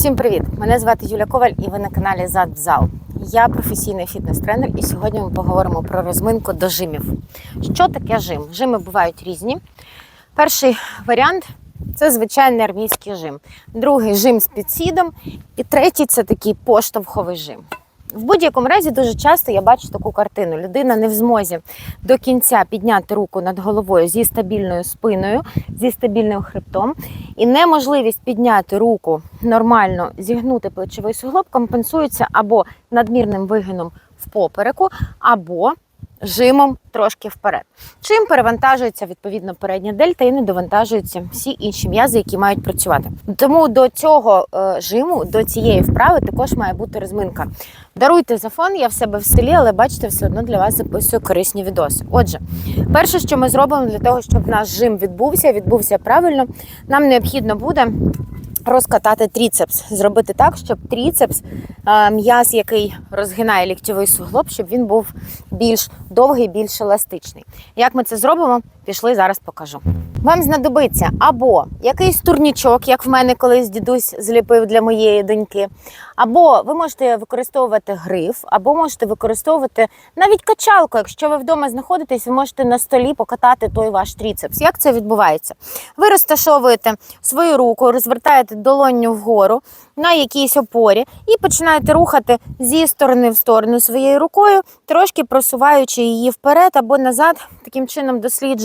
Всім привіт! Мене звати Юля Коваль і ви на каналі Зад в зал. Я професійний фітнес-тренер, і сьогодні ми поговоримо про розминку до жимів. Що таке жим? Жими бувають різні. Перший варіант це звичайний армійський жим. Другий жим з підсідом. І третій це такий поштовховий жим. В будь-якому разі дуже часто я бачу таку картину. Людина не в змозі до кінця підняти руку над головою зі стабільною спиною, зі стабільним хребтом, і неможливість підняти руку нормально, зігнути плечовий суглоб компенсується або надмірним вигином в попереку, або жимом трошки вперед. Чим перевантажується відповідно передня дельта і не довантажуються всі інші м'язи, які мають працювати. Тому до цього е, жиму, до цієї вправи також має бути розминка. Даруйте за фон, я в себе в селі, але бачите, все одно для вас записую корисні відоси. Отже, перше, що ми зробимо для того, щоб наш жим відбувся, відбувся правильно, нам необхідно буде. Розкатати тріцепс, зробити так, щоб тріцепс, е, м'яз, який розгинає ліктьовий суглоб, щоб він був більш довгий, більш еластичний. Як ми це зробимо, пішли зараз покажу. Вам знадобиться або якийсь турнічок, як в мене колись дідусь зліпив для моєї доньки, або ви можете використовувати гриф, або можете використовувати навіть качалку. Якщо ви вдома знаходитесь, ви можете на столі покатати той ваш тріцепс. Як це відбувається? Ви розташовуєте свою руку, розвертаєте долонню вгору на якійсь опорі і починаєте рухати зі сторони в сторону своєю рукою, трошки просуваючи її вперед або назад, таким чином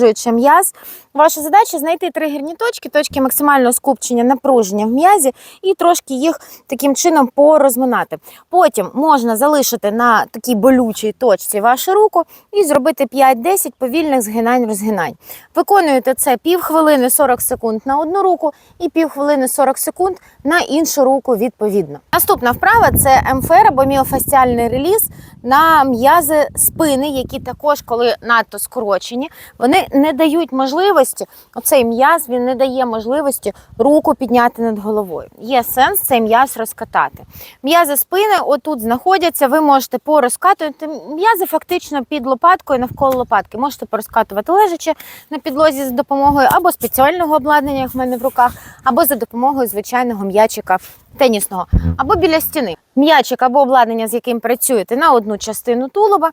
досліджуючи м'яз. Ваша задача знайти тригерні точки, точки максимального скупчення напруження в м'язі, і трошки їх таким чином порозминати. Потім можна залишити на такій болючій точці вашу руку і зробити 5-10 повільних згинань-розгинань. Виконуєте це півхвилини 40 секунд на одну руку і півхвилини 40 секунд на іншу руку відповідно. Наступна вправа це МФР або міофасціальний реліз на м'язи спини, які також, коли надто скорочені, вони не дають можливості, оцей м'яз він не дає можливості руку підняти над головою. Є сенс цей м'яз розкатати. М'язи спини отут знаходяться, ви можете порозкатувати м'язи фактично під лопаткою навколо лопатки. Можете порозкатувати лежачи на підлозі з допомогою або спеціального обладнання, як в мене в руках, або за допомогою звичайного м'ячика тенісного, або біля стіни. М'ячик або обладнання, з яким працюєте на одну частину тулуба,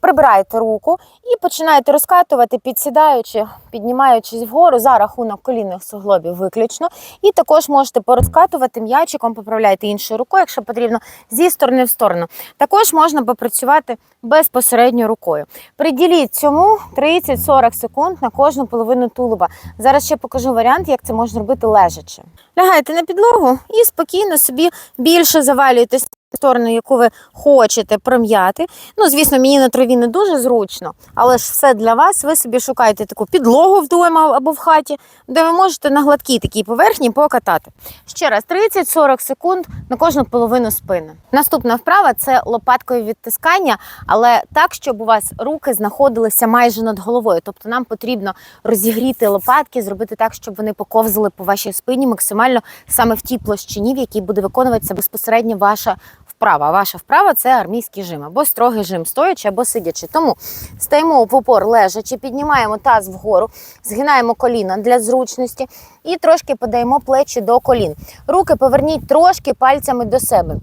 прибираєте руку і починаєте розкатувати, підсідаючи, піднімаючись вгору за рахунок колінних суглобів виключно. І також можете порозкатувати м'ячиком, поправляйте іншою рукою, якщо потрібно, зі сторони в сторону. Також можна попрацювати безпосередньо рукою. Приділіть цьому 30-40 секунд на кожну половину тулуба. Зараз ще покажу варіант, як це можна робити лежачи. Лягаєте на підлогу і спокійно собі більше завалюєтесь в сторону, яку ви хочете пром'яти. Ну, звісно, мені на траві не дуже зручно, але ж все для вас. Ви собі шукаєте таку підлогу вдома або в хаті, де ви можете на гладкій такій поверхні покатати. Ще раз, 30-40 секунд на кожну половину спини. Наступна вправа це лопаткою відтискання, але так, щоб у вас руки знаходилися майже над головою. Тобто нам потрібно розігріти лопатки, зробити так, щоб вони поковзали по вашій спині максимально саме в тій площині, в якій буде виконуватися безпосередньо ваша вправа. Ваша вправа це армійський жим, або строгий жим, стоячи або сидячи. Тому стаємо в опор лежачи, піднімаємо таз вгору, згинаємо коліна для зручності і трошки подаємо плечі до колін. Руки поверніть трошки пальцями до себе.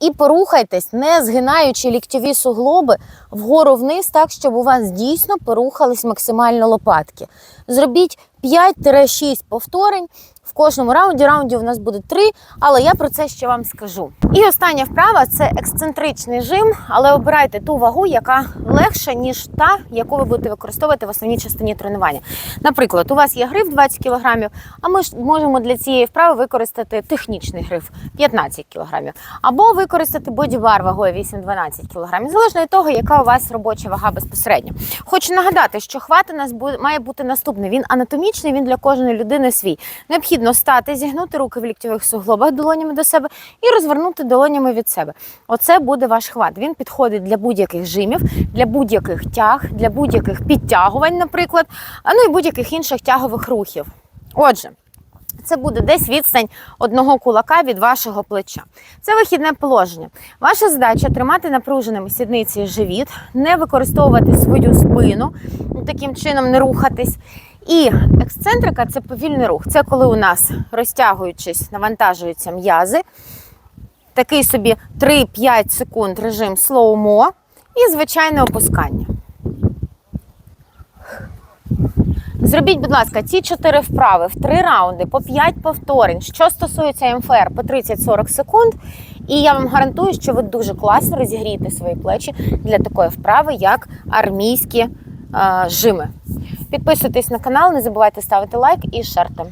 І порухайтесь, не згинаючи ліктьові суглоби вгору вниз, так, щоб у вас дійсно порухались максимально лопатки. Зробіть 5-6 повторень. В кожному раунді раундів у нас буде 3, але я про це ще вам скажу. І остання вправа це ексцентричний жим, але обирайте ту вагу, яка легша, ніж та, яку ви будете використовувати в основній частині тренування. Наприклад, у вас є гриф 20 кг, а ми ж можемо для цієї вправи використати технічний гриф 15 кг, або використати бодібар вагою 8-12 кг, залежно від того, яка у вас робоча вага безпосередньо. Хочу нагадати, що хват у нас має бути наступний. Він анатомічний, він для кожної людини свій. Необхідно стати, зігнути руки в ліктьових суглобах долонями до себе і розвернути долонями від себе. Оце буде ваш хват. Він підходить для будь-яких жимів, для будь-яких тяг, для будь-яких підтягувань, наприклад, а ну і будь-яких інших тягових рухів. Отже. Це буде десь відстань одного кулака від вашого плеча. Це вихідне положення. Ваша задача тримати напруженими сідниці і живіт, не використовувати свою спину, таким чином не рухатись. І ексцентрика це повільний рух. Це коли у нас розтягуючись, навантажуються м'язи. Такий собі 3-5 секунд режим слоумо і звичайне опускання. Зробіть, будь ласка, ці чотири вправи в три раунди по 5 повторень. Що стосується МФР, по 30-40 секунд. І я вам гарантую, що ви дуже класно розігрієте свої плечі для такої вправи, як армійські е, жими. Підписуйтесь на канал, не забувайте ставити лайк і шерте.